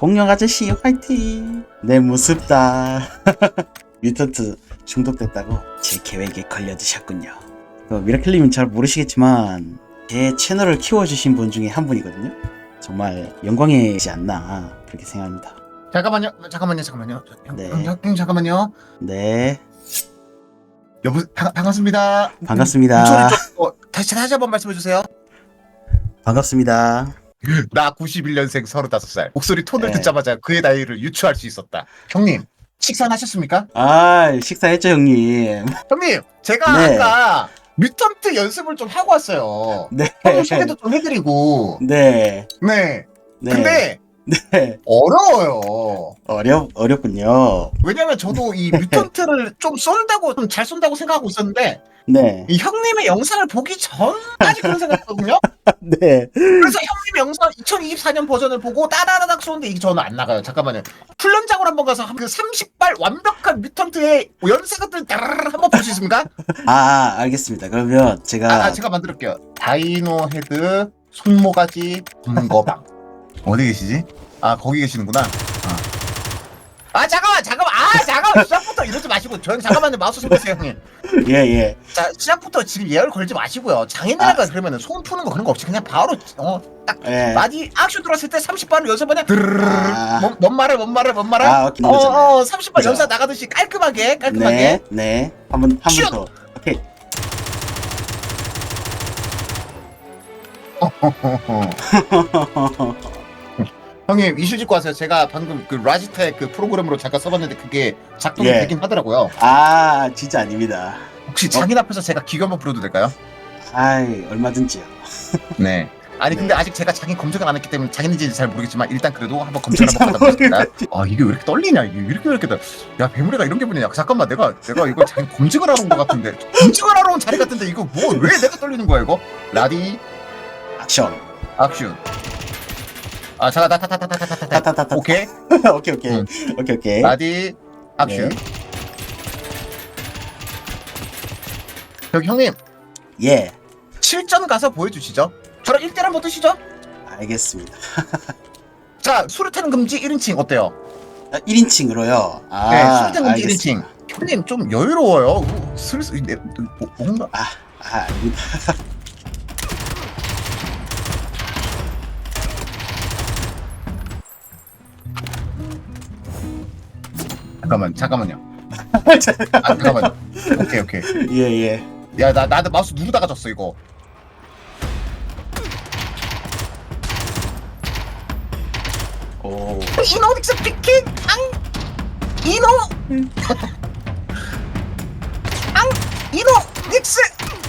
공룡 아저씨 화이팅 내 무섭다 뮤턴트 중독됐다고 제 계획에 걸려드셨군요 그 미라클님은 잘 모르시겠지만 제 채널을 키워주신 분 중에 한 분이거든요 정말 영광이지 않나 그렇게 생각합니다 잠깐만요. 잠깐만요. 잠깐만요. 형, 네. 형, 형 잠깐만요. 네 여보 반, 반갑습니다. 반갑습니다 목소리 좀 어, 다시 다시 한번 말씀해 주세요. 반갑습니다 나 91년생 35살. 목소리 톤을 네. 듣자마자 그의 나이를 유추할 수 있었다. 형님, 식사는 하셨습니까? 아 식사했죠 형님 형님, 제가 네. 아까 뮤턴트 연습을 좀 하고 왔어요. 네 형님 소개도 좀 해드리고. 네, 네. 네. 근데 네. 어려워요. 어렵 어렵군요 왜냐면 저도 이 뮤턴트를 좀 쏜다고, 좀 잘 쏜다고 생각하고 있었는데, 네 이 형님의 영상을 보기 전까지 그런 생각했거든요? 네. 그래서 형님 영상 2024년 버전을 보고 따다다닥 쏘는데 이게 저는 안 나가요. 잠깐만요. 훈련장으로 한번 가서 한 그 30발 완벽한 뮤턴트의 연사것들 따라라라 한번 볼 수 있습니까? 아, 알겠습니다. 그러면 제가 아, 아, 제가 만들게요. 다이노 헤드 손모가지 검거방 어디 계시지? 아 거기 계시는구나. 아. 아 잠깐만 잠깐만 아 잠깐만 마시고 저형 잠깐만요 마우스 좀 보세요 형님. 예, 예. 자 시작부터 지금 예열 걸지 마시고요. 장인어른가 그러면은 손 푸는 거 그런 거 없이 그냥 바로 어딱 예. 마디 액션 들어왔을 때 30발을 연습하냐? 드르르르. 아. 뭔, 뭔 말을 뭔 말을 뭔 말을? 아, 오케이. 어, 그거잖아요. 어, 30발 그죠. 연사 나가듯이 깔끔하게 깔끔하게. 네, 네. 한 번, 한 슛! 번 더. 오케이. 형님 이슈 짓고 하세요. 제가 방금 그 라지텍 그 프로그램으로 잠깐 써봤는데 그게 작동이 예. 되긴 하더라고요. 아, 진짜 아닙니다. 혹시 장인 앞에서 제가 기교 한번 부려도 될까요? 아이, 얼마든지요. 네. 아니 근데 네. 아직 제가 장인 검색을 안 했기 때문에 장인인지 잘 모르겠지만 일단 그래도 한번 검색을 한번 받아보겠습니다. 아 이게 왜 이렇게 떨리냐 이게 왜 이렇게 왜 이렇게 떨... 야 배무리가 이런 기분이냐 잠깐만 내가 내가 이거 장인 검증을 하러 온 것 같은데 검증을 하러 온 자리 같은데 이거 뭐 왜 내가 떨리는 거야 이거? 라디 액션. 액션 아 잠깐 나타타타타타타 타타타타. 오케이 오케이, 오케이. 응. 오케이, 오케이. 라디 액션 네. 여기 형님 예. 실전 가서 보여주시죠 저랑 1대1 한번 뜨시죠 알겠습니다. 자 수류탄 금지 1인칭 어때요? 아, 1인칭으로요. 아, 네 수류탄 금지 알겠습니다. 1인칭 형님 좀 여유로워요 우, 슬슬 내, 뭐, 뭔가 아, 아, 아닙니다. 잠깐만 잠깐만요. 아 잠깐만요. 오케이 오케이. 예, 예. 야 나 나도 마우스 누르다가 졌어 이거. 오. 이노닉스 피킹! 앙! 이노! 앙! 이노닉스!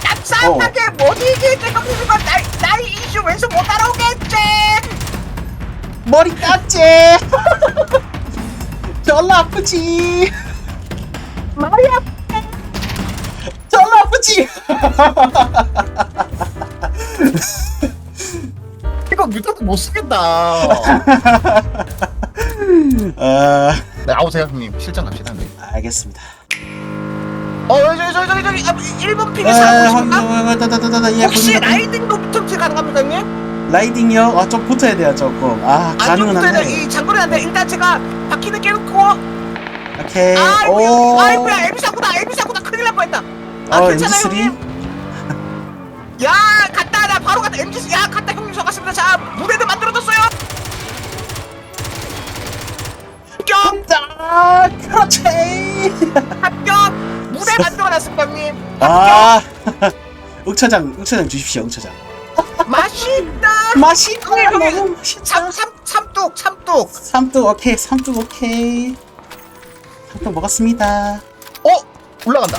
얍삽하게 못 이기게 형님이가 나이 나이 이슈 왼손 못 따라오겠지! 머리 깎지. 졸라 아프지. 말이야 졸라 아프지. 이거 뮤턴트 못 쓰겠다 아, 네 나오세요 형님 실전 갑시다 네. 알겠습니다. 어 저기 저기 저기 저기 아, 1번 픽에 따다다다다, 예, 혹시 보입니다. 라이딩도 뮤턴트 가능합니까 형님? 라이딩이요? 아, 좀 붙어야 돼요, 조금. 아, 가능은 안쪽부터는 한데. 이 장거리 한데 일단 제가 바퀴는 깨놓고 오케이. 아이고야 오. 아이고야 에비사구나 에비사구나 큰일 날 뻔했다 아 어, 괜찮아요 MG3? 형님 야 갔다 나 바로 갔다 MG 야 갔다 형님 저 갔습니다 자 무대도 만들어졌어요 합격 아, 그렇지. 합격 무대 만들어놨습니다 형님 아, 욱처장, 욱처장 주십시오, 욱처장. 맛있다 맛있다, 형님. 너무 맛있다. 참, 참, 참뚝 참뚝 삼뚝 오케이, 삼뚝 오케이. 삼뚝 먹었습니다. 어 올라간다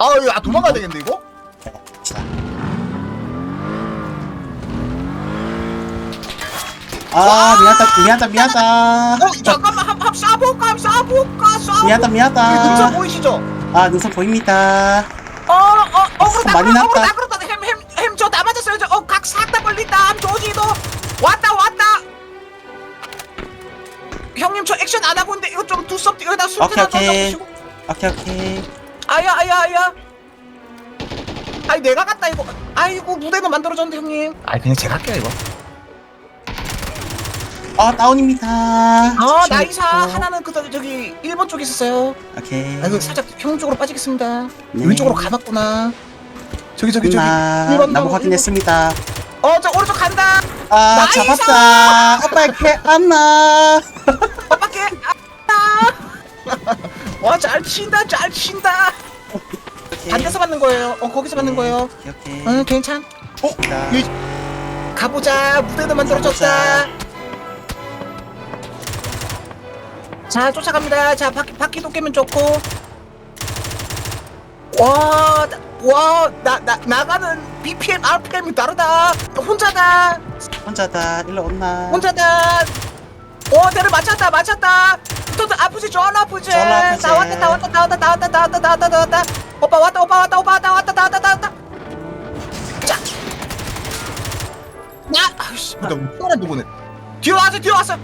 아 이거 아, 도망가야 되겠는데 이거 자. 아, 미안하다, 미안하다, 미안하다. 어 잠깐만 한번 쏴볼까 한번 쏴볼까 쏴볼까 미안하다, 능선 미안하다. 보이시죠? 아, 능선 보입니다. 어, 어, 어그로 나 많이 났다. 오케이, 한번 오케이. 넣으시고. 오케이, 오케이. 아야 아야 아야. 아이 내가 갔다 이거. 아이고 무대는 만들어졌는데 형님. 아이 그냥 제가 할게요 이거. 아 다운입니다. 아 집중했고. 나이사 하나는 그 저기 1번 쪽에 있었어요 오케이. 아 이거 살짝 평 쪽으로 빠지겠습니다 네. 왼쪽으로 가봤구나 저기 저기 저기 나 일번 나무 나무, 확인했습니다. 어저 오른쪽 간다 아 나이스! 잡았다. 오빠 이렇게 안나. 오빠께 와잘 친다 잘 친다. 반대서 맞는 거예요. 어 거기서 맞는 거예요. 오케이 오케이. 응 괜찮. 어 자, 이- 가보자. 무대도 만들어졌다. 자. 쫓아갑니다. 자 바퀴 바퀴도 깨면 좋고. 와와나 나 나가는 BPM RPM이 다르다. 혼자다. 혼자다. 일로 온나. 혼자다. 오 대를 맞췄다 맞췄다. 또 아프지 전 아프지 전 아프지. 나 왔다 나 왔다 나 왔다 나 왔다 나 왔다 나 왔다 나 왔다. 오빠 왔다 오빠 왔다 오빠 왔다 왔다 나 왔다 나 왔다. 자나 아이씨 나 혼란 누구네. 뒤로 왔어 뒤로 왔어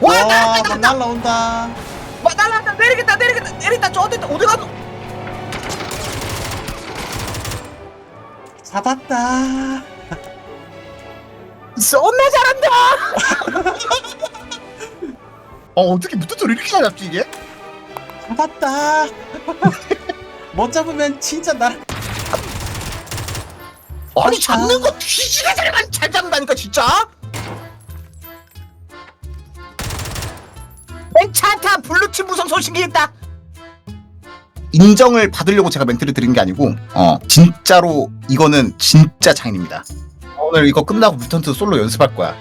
와 와, 막 날라온다. 와 날아간다. 내리겠다 내리겠다 내리겠다. 저 어디 어디 가노? 잡았다. 존나 잘한다 어 어떻게 무트를 이렇게 잘 잡지 이게? 잡았다. 못 잡으면 진짜 나. 아니 잡는 거 뒤지게 잘, 잘 잡는다니까 진짜? 괜찮다. 블루팀 무선 소식이 있다. 인정을 받으려고 제가 멘트를 드린 게 아니고 어 진짜로 이거는 진짜 장인입니다. 오늘 이거 끝나고 무턴트 솔로 연습할 거야